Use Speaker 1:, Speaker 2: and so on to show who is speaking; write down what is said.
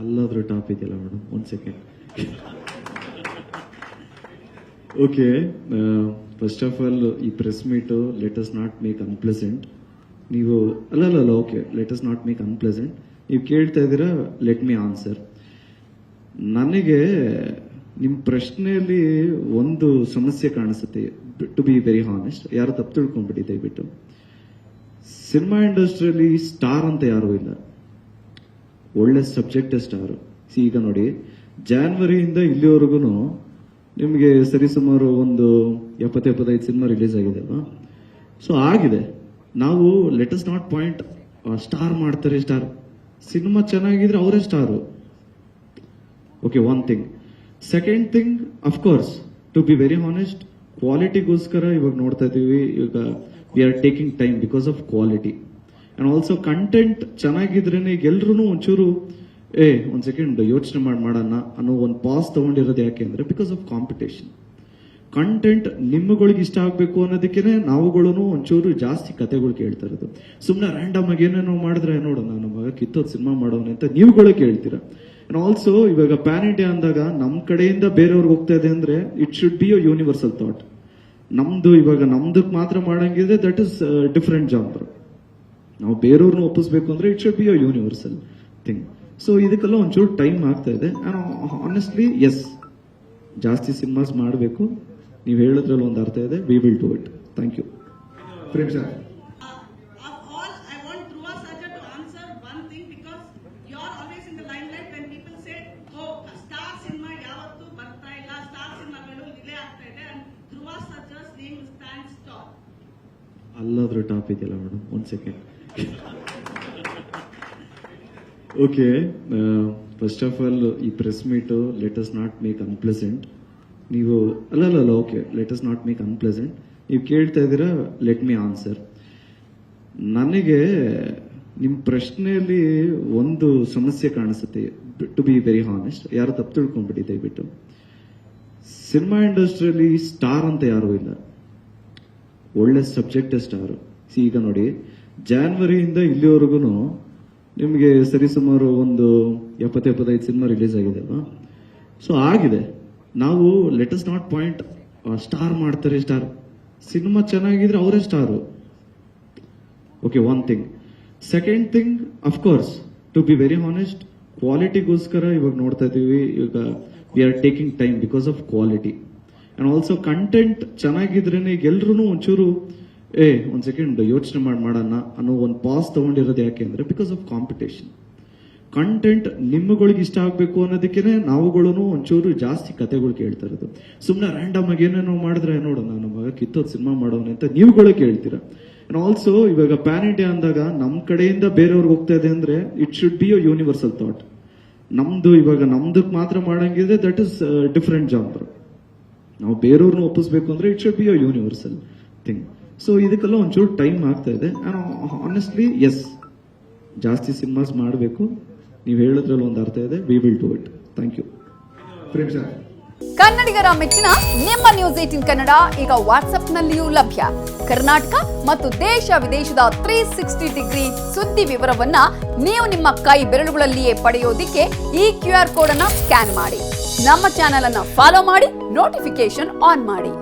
Speaker 1: ಅಲ್ಲಾದ್ರೂ top ಇದೆಯಲ್ಲ madam? ಒಂದು second okay first of all ಈ press meet let us not make unpleasant ನೀವು, ಅಲ್ಲ ಅಲ್ಲ ಅಲ್ಲ okay let us not make unpleasant ನೀವು ಕೇಳ್ತಾ ಇದ್ದೀರಾ ಲೆಟ್ ಮೀ ಆನ್ಸರ್ ನನಗೆ ನಿಮ್ಮ ಪ್ರಶ್ನೆಯಲ್ಲಿ ಒಂದು ಸಮಸ್ಯೆ ಕಾಣಿಸುತ್ತೆ ಟು ಬಿ ವೆರಿ ಹಾನೆಸ್ಟ್ ಯಾರು ತಪ್ಪು ತಿಳ್ಕೊಂಡ್ಬಿಡಿ, ದಯವಿಟ್ಟು. ಸಿನಿಮಾ ಇಂಡಸ್ಟ್ರಿಯಲ್ಲಿ ಸ್ಟಾರ್ ಅಂತ ಯಾರೂ ಇಲ್ಲ. ಒಳ್ಳೆ ಸಬ್ಜೆಕ್ಟ್ ಅವರು. ಈಗ ನೋಡಿ, ಜಾನ್ವರಿಯಿಂದ ಇಲ್ಲಿವರೆಗೂ ನಿಮಗೆ ಸರಿಸುಮಾರು ಒಂದು ಎಪ್ಪತ್ತು ಎಪ್ಪತ್ತೈದು ಸಿನಿಮಾ ರಿಲೀಸ್ ಆಗಿದೆ ಅಲ್ವಾ? ಸೊ ಆಗಿದೆ. ನಾವು let us not point star ಮಾಡ್ತಾರೆ ಸ್ಟಾರ್. ಸಿನಿಮಾ ಚೆನ್ನಾಗಿದ್ರೆ ಅವರೇ star. Okay one thing second thing of course to be very honest ಕ್ವಾಲಿಟಿಗೋಸ್ಕರ ಇವಾಗ ನೋಡ್ತಾ ಇದ್ದೀವಿ. ಇವಾಗ we are taking time because of quality and also content ಚೆನ್ನಾಗಿದ್ರೇನೆ ಎಲ್ರು ಒಂಚೂರು, ಏ, ಒಂದು ಸೆಕೆಂಡ್ ಯೋಚನೆ ಮಾಡಿ ಮಾಡೋಣ ಅನ್ನೋ ಒಂದು ಪಾಸ್ ತಗೊಂಡಿರೋದು ಯಾಕೆ ಅಂದರೆ ಬಿಕಾಸ್ ಆಫ್ ಕಾಂಪಿಟೇಷನ್ ಕಂಟೆಂಟ್ ನಿಮ್ಮಗಳಿಗೆ ಇಷ್ಟ ಆಗಬೇಕು ಅನ್ನೋದಕ್ಕೆ ನಾವುಗಳು ಒಂಚೂರು ಜಾಸ್ತಿ ಕತೆಗಳು ಕೇಳ್ತಾ ಇರೋದು. ಸುಮ್ಮನೆ ರ್ಯಾಂಡಮ್ ಆಗಿ ಏನೇನೋ ಮಾಡಿದ್ರೆ ನೋಡೋಣ ನಮ್ಮ ಮಗ ಕಿತ್ತೋದ್ ಸಿನಿಮಾ ಮಾಡೋಣ ಅಂತ ನೀವುಗಳೇ ಕೇಳ್ತೀರ. ಅಂಡ್ ಆಲ್ಸೋ ಇವಾಗ ಪ್ಯಾನ್ ಇಂಡಿಯಾ ಅಂದಾಗ ನಮ್ಮ ಕಡೆಯಿಂದ ಬೇರೆಯವ್ರಿಗೆ ಹೋಗ್ತಾ ಇದೆ ಅಂದ್ರೆ it should be a universal thought ನಮ್ದು ಇವಾಗ ನಮ್ದಕ್ ಮಾತ್ರ ಮಾಡಂಗಿದ್ರೆ ದಟ್ ಇಸ್ ಡಿಫ್ರೆಂಟ್ ಜಾಂಬ್ರ ನಾವು ಬೇರೆಯವ್ರನ್ನ ಒಪ್ಪಿಸ್ಬೇಕು ಅಂದ್ರೆ it should be a universal thing so ಇದಕ್ಕೆಲ್ಲ ಒಂಚೂರು ಟೈಮ್ ಆಗ್ತಾ ಇದೆ. ಆನೆಸ್ಟ್ಲಿ ಎಸ್ ಜಾಸ್ತಿ ಸಿನಿಮಾಸ್ ಮಾಡಬೇಕು. ನೀವು ಹೇಳೋದ್ರಲ್ಲಿ ಒಂದು ಅರ್ಥ ಇದೆ. We will do it thank you
Speaker 2: Prem sir
Speaker 3: Of all, I want Dhruva Sarja to answer one thing because you're always in the limelight when people say, oh, star cinema ಯಾವತ್ತೂ ಬರ್ತಾ ಇಲ್ಲ. Star ಸಿನಿಮಾಗಳು relay ಆಗ್ತಾ ಇದೆ. And Dhruva Sarja's name stands tall.
Speaker 1: ಅಲ್ಲಾದ್ರೂ top ಇದೆಯಲ್ಲ madam ಒಂದು second okay first of all ಈ press meet let us not make unpleasant ನೀವು, ಅಲ್ಲ ಅಲ್ಲ ಅಲ್ಲ okay let us not make unpleasant ನೀವು ಕೇಳ್ತಾ ಇದ್ದೀರಾ ಲೆಟ್ ಮೀ ಆನ್ಸರ್ ನನಗೆ ನಿಮ್ಮ ಪ್ರಶ್ನೆಯಲ್ಲಿ ಒಂದು ಸಮಸ್ಯೆ ಕಾಣಿಸುತ್ತೆ ಟು ಬಿ ವೆರಿ ಹಾನೆಸ್ಟ್ ಯಾರು ತಪ್ಪು ತಿಳ್ಕೊಂಡ್ಬಿಡಿ, ದಯವಿಟ್ಟು. ಸಿನಿಮಾ ಇಂಡಸ್ಟ್ರಿಯಲ್ಲಿ ಸ್ಟಾರ್ ಅಂತ ಯಾರೂ ಇಲ್ಲ. ಒಳ್ಳೆ ಸಬ್ಜೆಕ್ಟ್ ಸ್ಟಾರ್ ಈಗ ನೋಡಿ ಜಾನ್ವರಿಯಿಂದ ಇಲ್ಲಿವರೆಗೂ ನಿಮಗೆ ಸರಿಸುಮಾರು ಒಂದು ಎಪ್ಪತ್ತು ಎಪ್ಪತ್ತೈದು ಸಿನಿಮಾ ರಿಲೀಸ್ ಆಗಿದೆ ಅಲ್ವಾ? ಸೊ ಆಗಿದೆ. ನಾವು let us not point star ಮಾಡ್ತಾರೆ ಸ್ಟಾರ್ ಸಿನಿಮಾ ಚೆನ್ನಾಗಿದ್ರೆ ಅವರೇ star okay one thing second thing of course to be very honest ಕ್ವಾಲಿಟಿಗೋಸ್ಕರ ಇವಾಗ ನೋಡ್ತಾ ಇದ್ದೀವಿ. ಇವಾಗ we are taking time because of quality and also content ಚೆನ್ನಾಗಿದ್ರೇನೆ ಎಲ್ಲರೂ ಒಂಚೂರು ಏ, ಒಂದು ಸೆಕೆಂಡ್ ಯೋಚನೆ ಮಾಡಿ ಮಾಡೋಣ ಅನ್ನೋ ಒಂದು ಪಾಸ್ ತಗೊಂಡಿರೋದು ಯಾಕೆ ಅಂದರೆ ಬಿಕಾಸ್ ಆಫ್ ಕಾಂಪಿಟೇಷನ್ ಕಂಟೆಂಟ್ ನಿಮ್ಮಗಳಿಗೆ ಇಷ್ಟ ಆಗಬೇಕು ಅನ್ನೋದಕ್ಕೆ ನಾವುಗಳು ಒಂಚೂರು ಜಾಸ್ತಿ ಕತೆಗಳು ಕೇಳ್ತಾ ಇರೋದು. ಸುಮ್ಮನೆ ರ್ಯಾಂಡಮ್ ಆಗಿ ಏನೇನೋ ಮಾಡಿದ್ರೆ ನೋಡೋಣ ನಮ್ಮ ಮಗ ಕಿತ್ತೋದ್ ಸಿನಿಮಾ ಮಾಡೋಣ ಅಂತ ನೀವುಗಳೇ ಕೇಳ್ತೀರಾ. ಅಂಡ್ ಆಲ್ಸೋ ಇವಾಗ ಪ್ಯಾನ್ ಇಂಡಿಯಾ ಅಂದಾಗ ನಮ್ಮ ಕಡೆಯಿಂದ ಬೇರೆಯವ್ರಿಗೆ ಹೋಗ್ತಾ ಇದೆ ಅಂದ್ರೆ it should be a universal thought ನಮ್ದು ಇವಾಗ ನಮ್ದಕ್ ಮಾತ್ರ ಮಾಡಂಗಿದ್ರೆ ದಟ್ ಇಸ್ ಡಿಫ್ರೆಂಟ್ ಜಾಂಬ್ರ ನಾವು ಬೇರೆಯವ್ರನ್ನ ಒಪ್ಪಿಸ್ಬೇಕು ಅಂದ್ರೆ it should be a universal thing so ಇದಕ್ಕೆಲ್ಲ ಒಂಚೂರು ಟೈಮ್ ಆಗ್ತಾ ಇದೆ. ಆನೆಸ್ಟ್ಲಿ ಎಸ್ ಜಾಸ್ತಿ ಸಿನಿಮಾಸ್ ಮಾಡಬೇಕು. ನೀವು ಹೇಳೋದ್ರಲ್ಲಿ ಒಂದು ಅರ್ಥ ಇದೆ. We will do it thank you
Speaker 2: Prem sir.
Speaker 4: ಕನ್ನಡಿಗರ ಮೆಚ್ಚಿನ ನಿಮ್ಮ ನ್ಯೂಸ್ ಏಟಿನ್ ಕನ್ನಡ ಈಗ ವಾಟ್ಸ್ಆಪ್ನಲ್ಲಿಯೂ ಲಭ್ಯ. ಕರ್ನಾಟಕ ಮತ್ತು ದೇಶ ವಿದೇಶದ ತ್ರೀ ಸಿಕ್ಸ್ಟಿ ಡಿಗ್ರಿ ಸುದ್ದಿ ವಿವರವನ್ನ ನೀವು ನಿಮ್ಮ ಕೈ ಬೆರಳುಗಳಲ್ಲಿಯೇ ಪಡೆಯೋದಿಕ್ಕೆ ಈ ಕ್ಯೂ ಆರ್ ಕೋಡ್ ಅನ್ನ ಸ್ಕ್ಯಾನ್ ಮಾಡಿ. ನಮ್ಮ ಚಾನೆಲ್ ಅನ್ನ ಫಾಲೋ ಮಾಡಿ ನೋಟಿಫಿಕೇಶನ್ ಆನ್ ಮಾಡಿ.